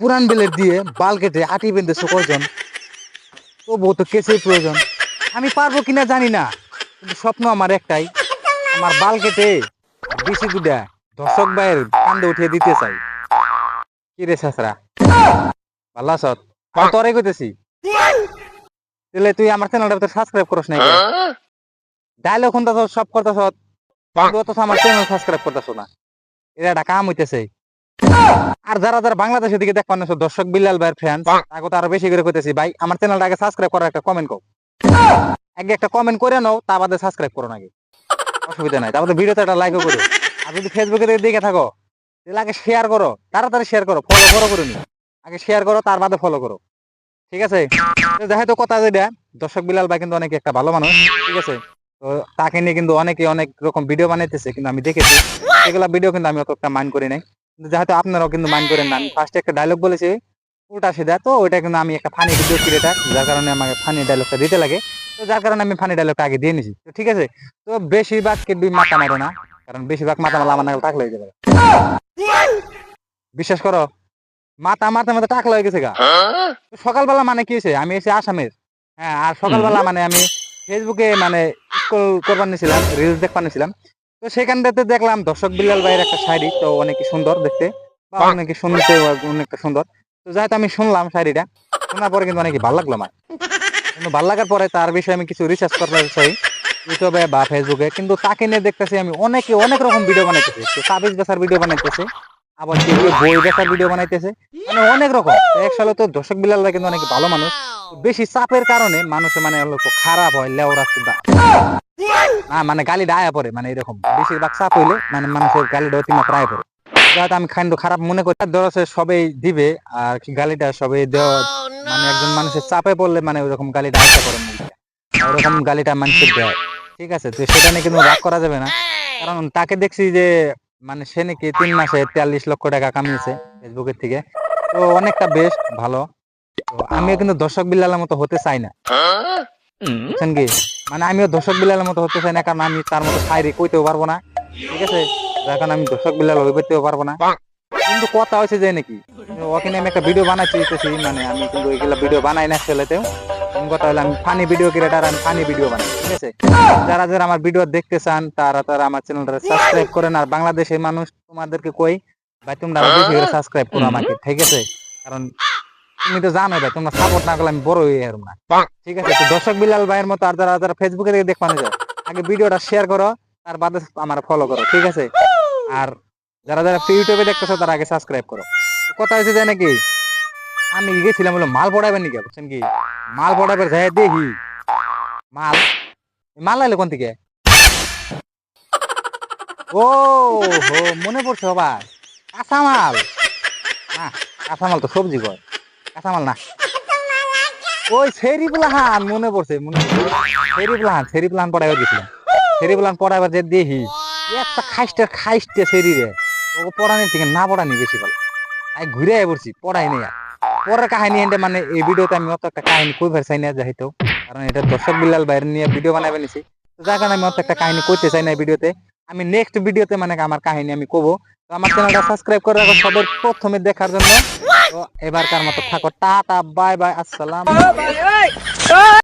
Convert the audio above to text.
পুরান বেলের দিয়ে বাল কেটে আটি বেঁধেছো কয়জন তবুও তো কেসের প্রয়োজন। আমি পারব কিনা জানি না কিন্তু স্বপ্ন আমার একটাই আমার বাল কেটে বেশি দুটা দর্শক ভাইয়ের কান্দে উঠিয়ে দিতে চাই। কি রে শাসরা? ভালো আছত তরে কইতেছি তাহলে তুই আমার চ্যানেলটা সাবস্ক্রাইব করস না ডায়লগ শুনতাছ সব করতাছ? অথচ আমার চ্যানেল সাবস্ক্রাইব করতাছ না। এটা একটা কাম হইতেছে। আর যারা যারা বাংলাদেশের দিকে দেখবেন দর্শক বিল্লাল ভাইয়ের ফ্যান তাকে তো আরও বেশি করে কইতেছি। ভাই আমার চ্যানেলটা আগে সাবস্ক্রাইব করার একটা কমেন্ট কর আগে একটা কমেন্ট করে নাও তা বাদে সাবস্ক্রাইব করো নাকি অসুবিধা নাই। তারপরে ভিডিওতে একটা লাইকও করো। আর যদি ফেসবুকে দেখে থাকো তাহলে আগে শেয়ার করো। তাড়াতাড়ি শেয়ার করো। ফলো করো করে নি আগে শেয়ার করো তার বাদে ফলো করো। ঠিক আছে? তো দেখে তো কথা যেটা দর্শক বিলাল ভাই কিন্তু অনেক একটা ভালো মানুষ। ঠিক আছে? তো তাকে নিয়ে কিন্তু অনেকে অনেক রকম ভিডিও বানাইতেছে কিন্তু আমি দেখেছি। এগুলা ভিডিও কিন্তু আমি অতটা মাইন্ড করি নাই। যেহেতু আপনারাও কিন্তু মাইন্ড করেন না আমি ফার্স্টে একটা ডায়লগ বলেছি উল্টা সিধা তো ওইটা কিন্তু আমি একটা ফানি ভিডিও ক্রিয়েটার যার কারণে আমাকে ফানি ডায়লগটা দিতে লাগে। তো যার কারণে আমি ফানি ডায়লগটা আগে দিয়ে নিছি তো ঠিক আছে? তো বেশিরভাগ কেটবি মাথা মারো না কারণ বেশিরভাগ মাথা মারলে আমার নাগাল টাকলে হয়ে যাবে। বিশ্বাস করো মাথা মাথা মাথা টাকলা হয়ে গেছে গা। তো সকালবেলা মানে কি হয়েছে? আমি এসে আসামের হ্যাঁ আর সকালবেলা মানে আমি ফেসবুকে মানে স্কুল করবার নিয়েছিলাম রিলস দেখবার নিয়েছিলাম তো সেখানটাতে দেখলাম দর্শক বিল্লাল ভাইয়ের একটা শাড়ি তো অনেক সুন্দর দেখতে। বা অনেক শুনতে অনেকটা সুন্দর। তো যাই আমি শুনলাম শাড়িটা শোনার পরে কিন্তু অনেক ভালো লাগল আমার। কিন্তু ভালো লাগার পরে তার বিষয়ে আমি কিছু রিসার্চ করতে চাই। ইউটিউবে বা ফেসবুকে কিন্তু তাকে নিয়ে দেখতেছি আমি অনেকে অনেক রকম ভিডিও বানাইতেছে। তো তাবিজ বেচার ভিডিও বানাইতেছে আবার কেউ বই বেচার ভিডিও বানাইতেছে মানে অনেক রকম। তো একসাথে তো দর্শক বিলালরা কিন্তু অনেক ভালো মানুষ। বেশি চাপের কারণে মানুষে মানে খারাপ হয় লেওরা না মানে গালিটা আয়া পড়ে মানে এরকম। বেশিরভাগ চাপ হইলে মানে মানুষের গালিটা অতিমাত্রা আয়া পড়ে যাতে আমি খান্ড খারাপ মনে করি দরসে সবাই দিবে আর কি গালিটা সবাই দেওয়া মানে একজন মানুষের চাপে পড়লে মানে ওইরকম গালিটা আশা করে ওরকম গালিটা মানুষের দেয়। ঠিক আছে তো সেটা নিয়ে কিন্তু রাগ করা যাবে না। কারণ তাকে দেখছি যে মানে সে নাকি তিন মাসে তেয়াল্লিশ লক্ষ টাকা কামিয়েছে ফেসবুকের থেকে। তো অনেকটা বেস্ট ভালো। তো আমিও কিন্তু দর্শক বিল্লালের মতো হতে চাই না। কি? মানে আমিও দর্শক বিলালের মতো হতে চাই না কারণ আমি তার মতো শায়রি কইতেও পারব না। ঠিক আছে? কারণে আমি দর্শক বিলাল হইতেও পারব না। কিন্তু কথা হয়েছে যে নাকি ওখানে আমি একটা ভিডিও বানাচ্ছি দিতেছি, মানে আমি কিন্তু ওইগুলা ভিডিও বানাই না ছেলেতেও। কথা হলো আমি ফানি ভিডিও ক্রিয়েটার আমি ফানি ভিডিও বানাই ঠিক আছে? যারা যারা আমার ভিডিও দেখতে চান তারা তারা আমার চ্যানেলটা সাবস্ক্রাইব করেন। আর বাংলাদেশের মানুষ তোমাদেরকে কই ভাই তোমরা সাবস্ক্রাইব করো আমাকে ঠিক আছে? কারণ তুমি তো জানো ভাই তোমরা সাপোর্ট না করলে আমি বড় হয়ে যাব না। ঠিক আছে তো দর্শক বিলাল ভাইয়ের মতো আর যারা যারা ফেসবুকে থেকে দেখবানো যায় আগে ভিডিওটা শেয়ার করো তার বাদে আমার ফলো করো ঠিক আছে? আর যারা যারা ইউটিউবে দেখতেছো তারা আগে সাবস্ক্রাইব করো। কথা হয়েছে যে নাকি আমি গেছিলাম বলে মাল পড়াইবেন নাকি বুঝছেন কি? মাল পড়াইবার যাই দেখি মাল মাল আইলো কোন থেকে? ও হো মনে পড়ছে সবাই কাঁচামাল। না কাঁচামাল তো সবজি কয়। কাঁচামাল না। ওই সেরি প্লাহান মনে পড়ছে মনে সেরি প্লাহান সেরি প্লাহান পড়াইবার গেছিলাম। সেরি প্লাহান পড়াইবার যে দেখি একটা খাইস্টের খাইস্টে সেরি রে। ও পড়ানির থেকে না পড়ানি বেশি ভালো। আমি ঘুরে আই পড়ছি পড়াই নেই পরের কাহিনী এন্ডে মানে এই ভিডিওতে আমি অত একটা কাহিনী কই চাই না যাইতো কারণ এটা দর্শক বিল্লাল বাইরে নিয়ে ভিডিও বানাবে নিছি যার কারণে আমি অত একটা কাহিনী কইতে চাই না এই ভিডিওতে। আমি নেক্সট ভিডিওতে মানে আমার কাহিনী আমি কব। তো আমার চ্যানেলটা সাবস্ক্রাইব করে রাখো সবার প্রথমে দেখার জন্য। তো এবারকার মতো থাকো। টাটা বাই বাই আসসালাম।